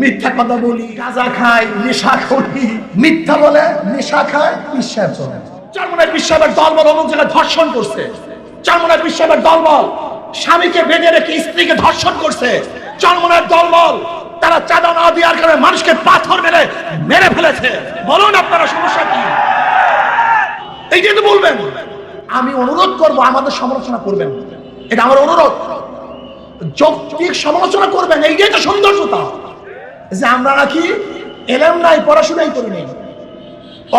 মিথ্যা কথা বলি গাঁজা খাই নেশা করি। মিথ্যা বলে নেশা খায় বিশ্বাস চলে। চারমনের বিশ্বের দলবল অমুক জায়গায় ধর্ষণ করছে। চারমনের বিশ্বের দলবল স্বামীকে বেঁধে রেখে স্ত্রীকে ধর্ষণ করছে। চারমনের দলবল তারা চাঁদা না দেওয়ার কারণে মানুষকে পাথর মেরে মেরে ফেলেছে। বলুন আপনারা সমস্যা কি? এইটাই তো বলবেন। আমি অনুরোধ করব আমাদের সমালোচনা করবেন। এটা আমার অনুরোধ। যৌক্তিক সমালোচনা করবেন এইটাই তো সৌন্দর্যতা। যে আমরা নাকি এলাম নাই, পড়াশোনাই করি নাই।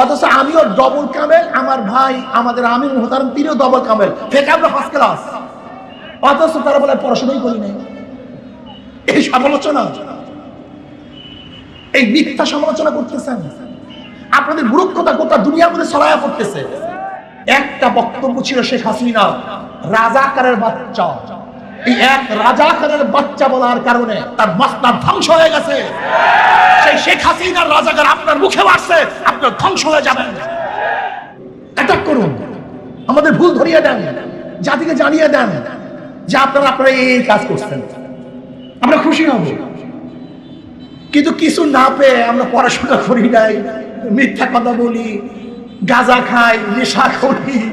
অথচ আমিও ডবল কামেল আমার ভাই, আমাদের আমির মোহতারাম, তিনিও ডবল কামেল থেকে আমরা ফার্স্ট ক্লাস অথচ তারা বলে পড়াশোনাই করি নাই। এই সমালোচনা, এই মিথ্যা সমালোচনা করতেছেন। আপনাদের মূর্খতা গোটা দুনিয়ার মধ্যে ছড়ায়া পড়তেছে। একটা বক্তব্য ছিল শেখ হাসিনা, রাজাকারের বাচ্চা। এক রাজাকারের বাচ্চা বলার কারণে তার মস্তার ধ্বংস হয়ে গেছে। সেই শেখ হাসিনার রাজাকার আপনার মুখে বাড়ছে আপনার ধ্বংস হয়ে যাবেন। অ্যাটাক করুন। আমাদের ভুল ধরিয়ে দেন, জাতিকে জানিয়ে দেন যে আপনারা আপনারা এই কাজ করছেন। আমরা খুশি হব। কিন্তু কিছু না পেয়ে আমরা পড়াশোনা করি নাই, মিথ্যা কথা বলি, গাঁজা খাই, নেশা করি,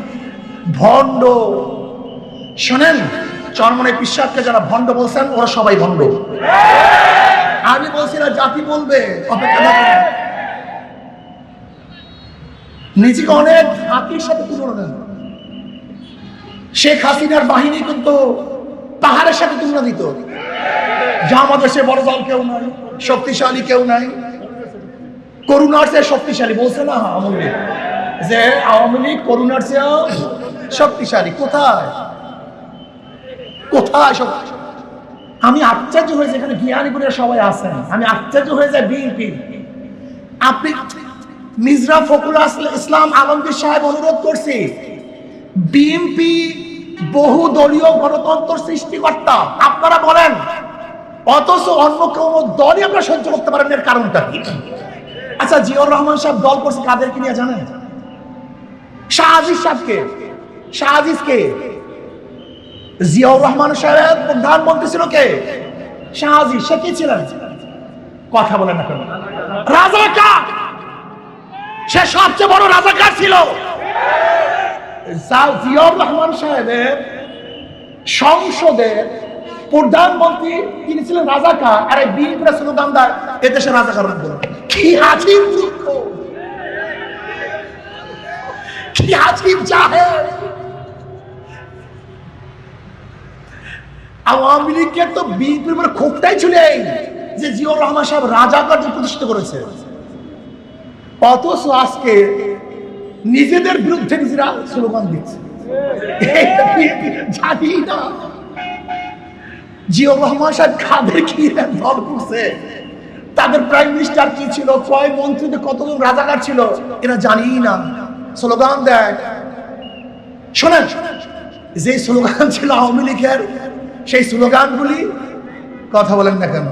ভণ্ড। শোনেন চরমনে বিশ্বাসকে যারা ভণ্ড বলছেন, ওরা সবাই ভণ্ড। আমি বলছি না, জাতি বলবে নিজেকে অনেক হাতির সাথে তুলনা দেন। শেখ হাসিনার বাহিনী কিন্তু পাহাড়ের সাথে তুলনা দিত। যা আমাদের সে বড় দল কেউ নাই, শক্তিশালী কেউ নাই। করুণার চেয়ে শক্তিশালী, বলছে না আওয়ামী লীগ যে আওয়ামী লীগ করুণার চেয়েও শক্তিশালী, কোথায়? কোথায় সব আমি আশ্চর্য হয়েছে এখানে জ্ঞানীপুরের সবাই আছেন। আমি আশ্চর্য হয়ে যায় বিএনপি। আপনি মিজরা আস- ইসলাম আলমগীর সাহেব অনুরোধ করছি, বিএনপি বহু দলীয় গণতন্ত্র সৃষ্টিকর্তা, আপনারা বলেন, অথচ অন্য কোন দলই আপনারা সহ্য করতে পারেন এর কারণটা কি? আচ্ছা জিয়র রহমান সাহেব দল করছে কাদেরকে নিয়ে জানেন? শাহ আজিজ সাহেবকে। শাহ আজিজকে। জিয়াউর রহমান সাহেব প্রধানমন্ত্রী ছিল কে? শাহ আজিজ সে কি ছিলেন? কথা বলেন না কেন। রাজাকার! সে সবচেয়ে বড় রাজাকার ছিল। জিয়াউর রহমান সাহেবের সংসদের প্রধানমন্ত্রী, তিনি ছিলেন রাজাকার, আর এই বিএনপির স্লোগানদার এদেশে রাজাকার কি দুঃখ কি আজীব জাহেল আওয়ামী লীগের তো বিএনপির উপরে ক্ষোভটাই ছিল এই যে জিয়াউর রহমান সাহেব রাজাকারদের প্রতিষ্ঠিত করেছে। অথচ আজকে নিজেদের বিরুদ্ধে নিজেরা স্লোগান দিচ্ছে। যে স্লোগান ছিল আওয়ামী লীগের সেই স্লোগানগুলি কথা বলেন না কেন?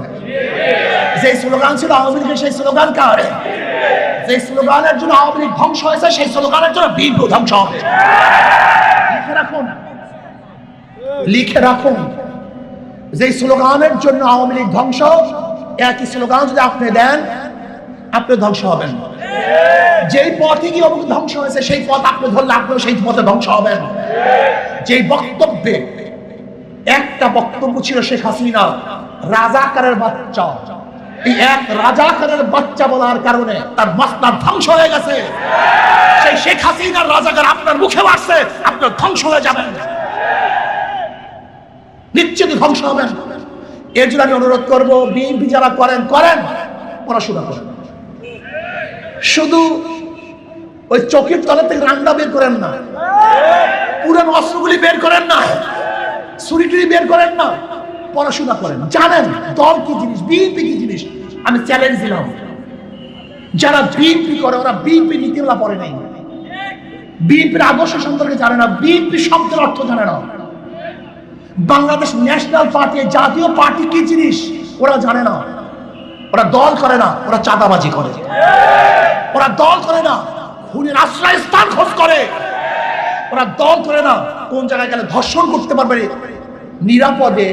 যে স্লোগান ছিল আওয়ামী লীগের, সেই স্লোগান কার? যে স্লোগানের জন্য আওয়ামী লীগ ধ্বংস হয়েছে, সেই স্লোগানের জন্য বিএনপি ধ্বংস হবে। লিখে রাখুন। লিখে রাখুন। যে স্লোগানের জন্য আওয়ামী লীগ ধ্বংস, একই স্লোগান যদি আপনি দেন, আপনি ধ্বংস হবেন। যেই পথে গিয়ে অমুক ধ্বংস হয়েছে, সেই পথ আপনি ধরলে আপনিও সেই পথে ধ্বংস হবেন। যেই বক্তব্যে একটা বক্তব্য ছিল শেখ হাসিনা রাজাকারের বাচ্চা। এই এক রাজাকারের বাচ্চা বলার কারণে তার মাস্টার ধ্বংস হয়ে গেছে। সেই শেখ হাসিনার রাজাকার আপনার মুখে বাড়ছে আপনার ধ্বংস হয়ে যাবেন। নিশ্চিত ধ্বংস হবেন। এর জন্য আমি অনুরোধ করব, বিএনপি যারা করেন করেন। পড়াশোনা করেন। শুধু ওই চোখের তলা থেকে রান্না বের করেন না, পুরানো অস্ত্রগুলি বের করেন না। ছুরিটুরি বের করেন না, পড়াশোনা করেন। জানেন দল কি জিনিস বিএনপি কি জিনিস? আমি চ্যালেঞ্জ দিলাম। যারা বিএনপি করে, ওরা বিএনপি নীতিমালা পড়ে নাই। বিএনপির আদর্শ সম্পর্কে জানে না বিএনপি শব্দের অর্থ জানে না। বাংলাদেশ ন্যাশনাল পার্টি জাতীয় পার্টি কি জিনিস, ওরা জানে না। ওরা দল করে না, ওরা চাঁদাবাজি করে। ওরা দল করে না, খুনের আশ্রয় স্থান খোঁজ করে। ওরা দল করে না কোন জায়গায় গেলে ধর্ষণ করতে পারবে নিরাপদে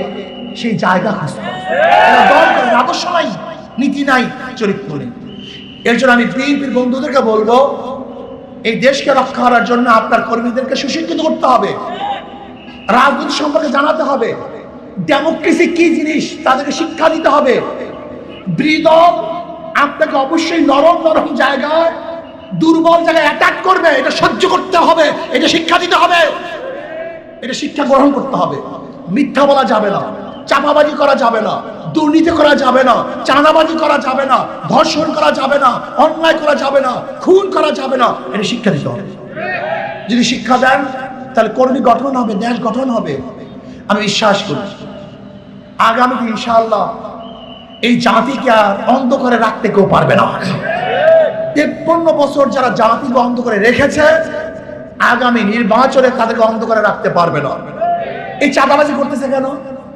সেই জায়গা খোঁজ করে ওরা দল করে না, আদর্শ নাই নীতি নাই চরিত্র এর জন্য আমি বিএনপির বন্ধুদেরকে বলব এই দেশকে রক্ষা করার জন্য আপনার কর্মীদেরকে সুশিক্ষিত করতে হবে। রাজনীতি সম্পর্কে জানাতে হবে। ডেমোক্রেসি কি জিনিস? তাদেরকে শিক্ষা দিতে হবে। বিরোধী আপনাকে অবশ্যই নরম নরম জায়গায় দুর্বল জায়গায় অ্যাটাক করবে। এটা সহ্য করতে হবে। এটা শিক্ষা দিতে হবে। এটা শিক্ষা গ্রহণ করতে হবে। মিথ্যা বলা যাবে না চাপাবাজি করা যাবে না, দুর্নীতি করা যাবে না, চাঁদাবাজি করা যাবে না, ধর্ষণ করা যাবে না, অন্যায় করা যাবে না, খুন করা যাবে না, এটা শিক্ষা দিতে হবে। যদি শিক্ষা দেন, তাহলে কর্মী গঠন হবে দেশ গঠন হবে। আমি বিশ্বাস করি, আগামীতে ইনশাআল্লাহ এই জাতিকে আর অন্ধ করে রাখতে কেউ পারবে না। তেপ্পন্ন বছর যারা জাতিকে অন্ধ করে রেখেছে আগামী নির্বাচনে তাদেরকে অন্ধ করে রাখতে পারবে না। এই চাঁদাবাজি করতেছে কেন?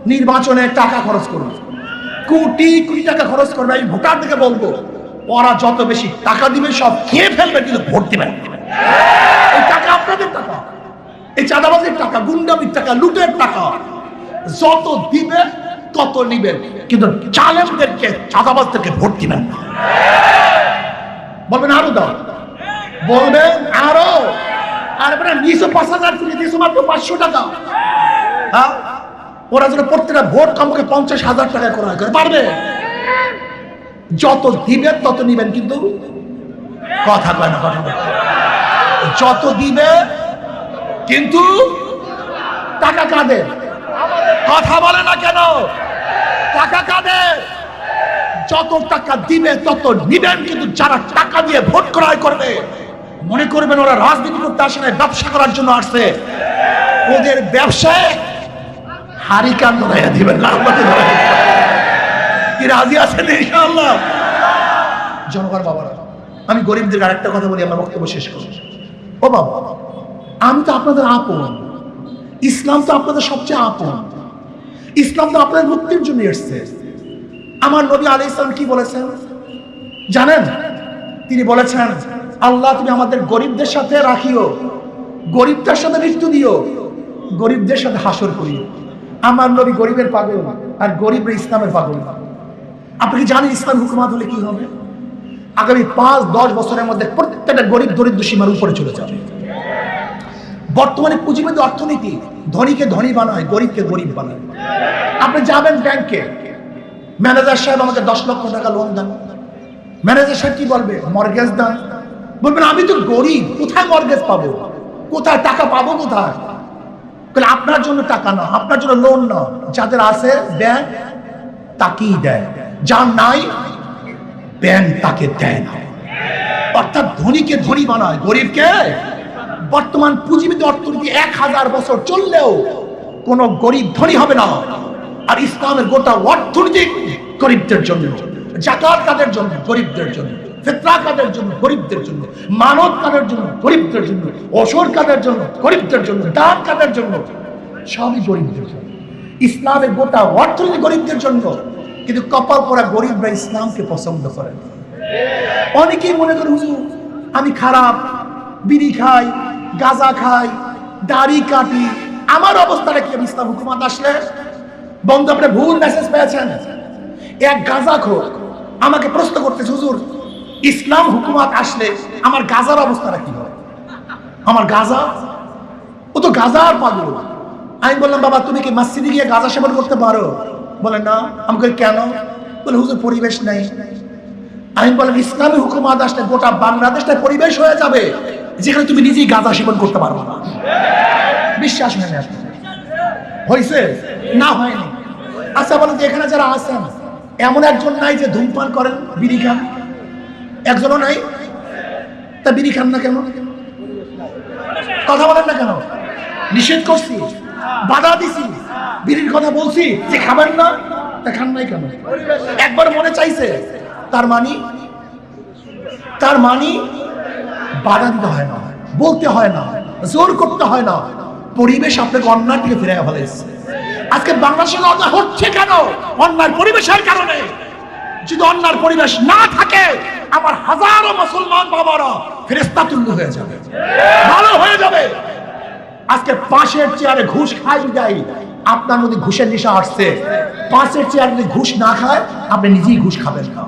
নির্বাচনে টাকা খরচ করবে কোটি কোটি টাকা খরচ করবে, আমি ভোটারদেরকে বলব, ওরা যত বেশি টাকা দিবে, সব খেয়ে ফেলবে, কিন্তু ভোট দিবে না। এই টাকা আপনাদের টাকা। এই চাঁদাবাজির টাকা, গুন্ডামির টাকা, লুটের টাকা। যত দিবে, তত নিবেন কিন্তু চালেমদেরকে চাঁদাবাজদেরকে ভোট দিবেন বলবেন আরও দাও। বলবেন আরও। আর এবারে নিচে পাঁচ হাজার থেকে দিয়েছ মাত্র পাঁচশো টাকা। হ্যাঁ? ওরা যেন প্রত্যেকটা ভোট কমকে পঞ্চাশ হাজার টাকা করা করে পারবে? যত দিবেন, তত নিবেন, কিন্তু কথা কয় না, কথা। যত দিবে, কিন্তু টাকা কাঁদে। কথা বলে না কেন? টাকা কাঁদে। যত টাকা দিবে, তত নিবেন, কিন্তু যারা টাকা দিয়ে ভোট ক্রয় করবে মনে করবেন ওরা রাজনীতি করতে আসে না ব্যবসা করার জন্য আসছে। ওদের ব্যবসায় দিবেন কি রাজি আছেন জনগণ বাবারা, আমি গরিবদের আরেকটা কথা বলি, আমার বক্তব্য শেষ ও বাবা, আমি তো আপনাদের আপন। ইসলাম তো আপনাদের সবচেয়ে আপন। ইসলাম তো আপনাদের মুক্তির জন্য এসছে। আমার নবী আলি ইসলাম কি বলেছেন? জানেন? তিনি বলেছেন আল্লাহ তুমি আমাদের গরিবদের সাথে রাখিও গরিবদের সাথে মৃত্যু দিও, গরিবদের সাথে হাসর করিও। আমার নবী গরিবের পাগল, আর গরিবরা ইসলামের পাগল। আপনি কি জানেন ইসলাম হুকুমাত হলে কি হবে? আগামী পাঁচ, দশ বছরের মধ্যে প্রত্যেকটা গরিব দরিদ্র সীমার উপরে চলে যাবে। বর্তমানে পুঁজিবাদী অর্থনীতি ধনীকে ধনী বানায়, গরিবকে গরিব বানায়। আপনি যাবেন ব্যাংকে। ম্যানেজার সাহেব আমাকে দশ লক্ষ টাকা লোন দেন। ম্যানেজার সাহেব কি বলবে? মর্গেজ দেন। বলবেন, আমি তো গরিব, কোথায় মর্গেজ পাবো? কোথায় টাকা পাবো কোথায়? আপনার জন্য টাকা না, আপনার জন্য লোন না, যাদের আছে ব্যাংক তাকেই দেয়, যার নাই ব্যাংক তাকে দেয় না। অর্থাৎ ধনীকে ধনী বানায়, গরিবকে বর্তমান পুঁজিবিদ অর্থনীতি এক হাজার বছর চললেও কোন গরিব ধনী হবে না। আর ইসলামের গোটা অর্থনীতি গরিবদের জন্য। জাকাত কাদের জন্য? গরিবদের জন্য। ফেতরা কাদের জন্য? গরিবদের জন্য। মানব কাদের জন্য? গরিবদের জন্য। অসর কাদের জন্য? গরিবদের জন্য। দান কাদের জন্য? সবই গরিবদের জন্য। ইসলামের গোটা অর্থনীতি গরিবদের জন্য। কিন্তু কপাল পরা গরিবরা ইসলামকে পছন্দ করে না। অনেকেই মনে করে হুজুর, আমি খারাপ। বিড়ি খাই, গাঁজা খাই, দাড়ি কাটি। আমার অবস্থাটা কি? আমি ইসলাম হুকুমাত আসলে? বন্ধু, আপনি ভুল মেসেজ পেয়েছেন। এক গাঁজা খোর আমাকে প্রশ্ন করতেছে, হুজুর, ইসলাম হুকুমাত আসলে আমার গাজার অবস্থাটা কি হবে আমার গাজা? ও তো গাজার পাগল। আমি বললাম, বাবা, তুমি কি মসজিদে গিয়ে গাজা সেবন করতে পারো? বলে, না। আমি বলি কেন? বলে, হুজুর, পরিবেশ নাই। আমি বললাম, ইসলামী হুকুমাত আসলে গোটা বাংলাদেশটা পরিবেশ হয়ে যাবে যেখানে তুমি নিজেই গাঁজা সেবন করতে পারব না। বিশ্বাস হয় না হয়েছে না হয়নি। আচ্ছা বলেন এখানে যারা আছেন এমন একজন নাই যে ধূমপান করেন, বিড়ি খান। একজনও নাই? তা বিড়ি খান না কেন? কথা বলেন না কেন? নিষেধ করছি, বাধা দিছি, বিড়ির কথা বলছি যে খাবেন না, তা খান নাই কেন? একবার মনে চাইছে, তার মানি তার মানি বাধা দিতে হয় না, বলতে হয় না, জোর করতে হয় না। পরিবেশ আপনাকে অন্যায় থেকে ফিরে ফেলেছে আজকে বাংলাদেশের অন্যায় হচ্ছে কেন? অন্যায় পরিবেশের কারণে। যদি অন্যার পরিবেশ না থাকে আমার হাজারো মুসলমান বাবারা ফেরেস্তা তুল্য হয়ে যাবে। ভালো হয়ে যাবে। আজকে পাশের চেয়ারে ঘুষ খাই যাই আপনার মধ্যে ঘুষের নেশা আসছে। পাশের চেয়ার যদি ঘুষ না খায়, আপনি নিজেই ঘুষ খাবেন না।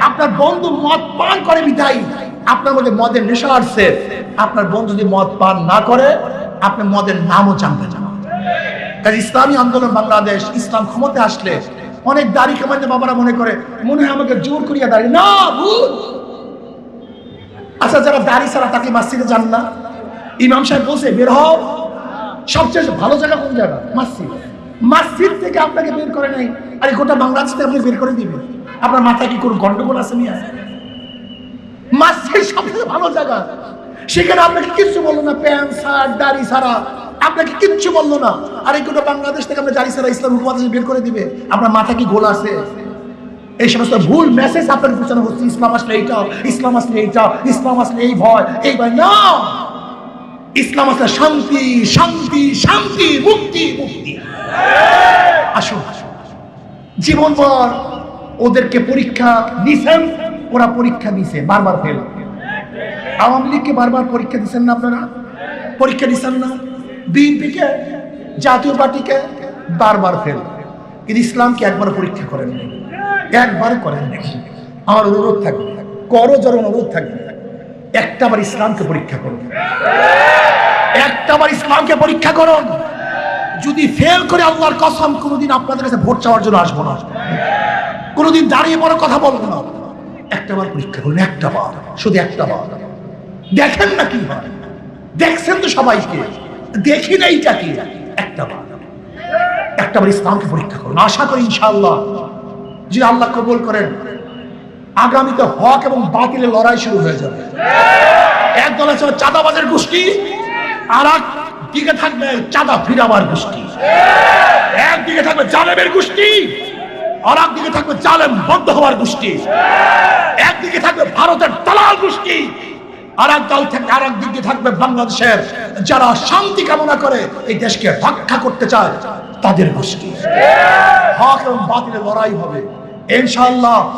আপনার বন্ধু মদ পান করে বিদায়ী, আপনার মধ্যে মদের নেশা আসছে। আপনার বন্ধু যদি মদ পান না করে, আপনি মদের নামও জানতে চান কাজে ইসলামী আন্দোলন বাংলাদেশ, ইসলাম ক্ষমতা আসলে অনেক দাড়ি কামাইতে বাবারা মনে করে, মনে হয় আমাকে জোর করিয়া দাঁড়িয়ে, না, ভুল। আচ্ছা যারা দাড়ি ছাড়া তাকে মাসজিদে যান না? ইমাম সাহেব বলছে, বের হও। সবচেয়ে ভালো জায়গা কোন জায়গা? মসজিদ। মসজিদ থেকে আপনাকে বের করে নাই। আরে, গোটা বাংলাদেশ থেকে আপনি বের করে দিবেন। আপনার মাথায় কি কোনো গন্ডগোল আছে নিয়ে মসজিদ সবচেয়ে ভালো জায়গা। সেখানে আপনাকে কিছু বলল না, প্যান্ট, শার্ট, দাড়ি ছাড়া। আপনাকে কিচ্ছু বলল না। আর এই গোটা বাংলাদেশ থেকে আমরা দাড়ি ছাড়া ইসলাম উপমহাদেশে বের করে দিবে। আপনার মাথা কি গোল আছে? এই সমস্ত ভুল মেসেজ আপনার পিছনে হচ্ছে। ইসলাম আসলে এইটা, ইসলাম আসলে এইটা, ইসলাম আসলে এই ভয় এই ভয় না। ইসলাম আসলে শান্তি শান্তি শান্তি, মুক্তি মুক্তি। আসুন জীবনভর ওদেরকে পরীক্ষা দিছেন ওরা পরীক্ষা দিছে বারবার ফেল আওয়ামী লীগকে বারবার পরীক্ষা দিচ্ছেন না আপনারা? পরীক্ষা দিচ্ছেন না? বিএনপিকে, জাতীয় পার্টিকে বারবার ফেল কিন্তু ইসলামকে একবার পরীক্ষা করেন একবার করেন আমার অনুরোধ থাকবে, করো জোর অনুরোধ থাকবে একটাবার ইসলামকে পরীক্ষা করুন একটাবার ইসলামকে পরীক্ষা করুন যদি ফেল করে আল্লাহর কসম, কোনোদিন আপনাদের কাছে ভোট চাওয়ার জন্য আসব না। কোনোদিন দাঁড়িয়ে বড় কথা বলব না। একটাবার পরীক্ষা করুন, একটা বার, শুধু একটা বার। দেখেন না কি হয়। দেখছেন তো সবাইকে। দেখি না এইটা কি? একটা বার। একটাবার ইসলামকে পরীক্ষা করুন। আশা করি ইনশাআল্লাহ যদি আল্লাহ কবুল করেন, আগামীতে হক এবং বাতিলের লড়াই শুরু হয়ে যাবে। এক দল আছে চাঁদাবাজের গোষ্ঠী, আর এক দিকে থাকবে চাঁদা ফিরাবার গোষ্ঠী। একদিকে থাকবে জালেমের গোষ্ঠী, আর একদিকে থাকবে জালেম বন্ধ হওয়ার গোষ্ঠী। একদিকে থাকবে ভারতের দালাল গোষ্ঠী। আর এক দল থেকে আর এক দিকে থাকবে বাংলাদেশের। যারা শান্তি কামনা করে এই দেশকে রক্ষা করতে চায়, তাদের গোষ্ঠী। হক এবং বাতিলের লড়াই হবে। ইনশাআল্লাহ,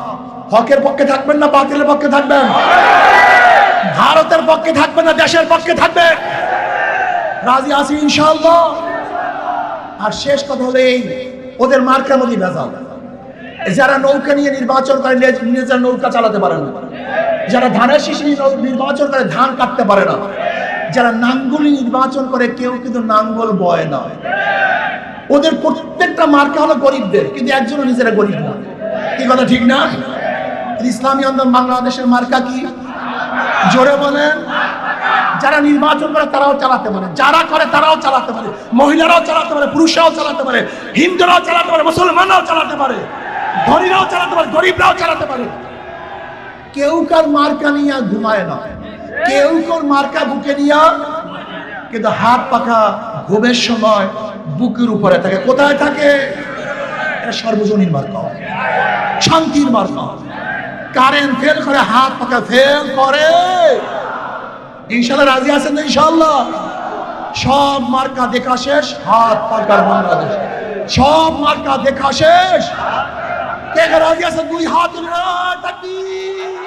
হকের পক্ষে থাকবেন না বাতিলের পক্ষে থাকবেন? ভারতের পক্ষে থাকবে না দেশের পক্ষে থাকবে রাজি আছি ইনশাআল্লাহ? আর শেষ কথা হলো এই, ওদের মার্কার মধ্যে ভেজাল। যারা নৌকা নিয়ে নির্বাচন করে নিজ- নিজের নৌকা চালাতে পারে না। যারা ধানের শীষ নির্বাচন করে ধান কাটতে পারে না, যারা নাঙ্গলি নির্বাচন করে কেউ কিন্তু নাঙ্গল বয় না। ওদের প্রত্যেকটা মার্কা হলো গরিবদের, কিন্তু একজনও নিজেরা গরিব না। কি কথা ঠিক না? ইসলামী আন্দোলন বাংলাদেশের মার্কা কি? জোরে বলেন। যারা নির্বাচন করে তারাও চালাতে পারে, যারা করে তারাও চালাতে পারে, মহিলারাও চালাতে পারে, পুরুষরাও চালাতে পারে, হিন্দুরাও চালাতে পারে, মুসলমানরাও চালাতে পারে, ধনীরাও চালাতে পারে, গরিবরাও চালাতে পারে। কেউ কার মার্কা নিয়ে ঘুমায় না। কেউ কার মার্কা বুকে নিয়ে, কিন্তু হাত পাখা ঘুমের সময় বুকের উপরে থাকে। কোথায় থাকে? সর্বজনীন মার্কা। শান্তির মার্কা। কারেন্ট ফেল করে, হাত পাখা ফেল করে। ইনশাল্লাহ রাজি আছেন তো ইনশাল্লাহ সব মার্কা দেখা শেষ, হাত পাকার বাংলাদেশ। সব মার্কা দেখা শেষ। কে রাজি আছেন? দুই হাত তাকবীর।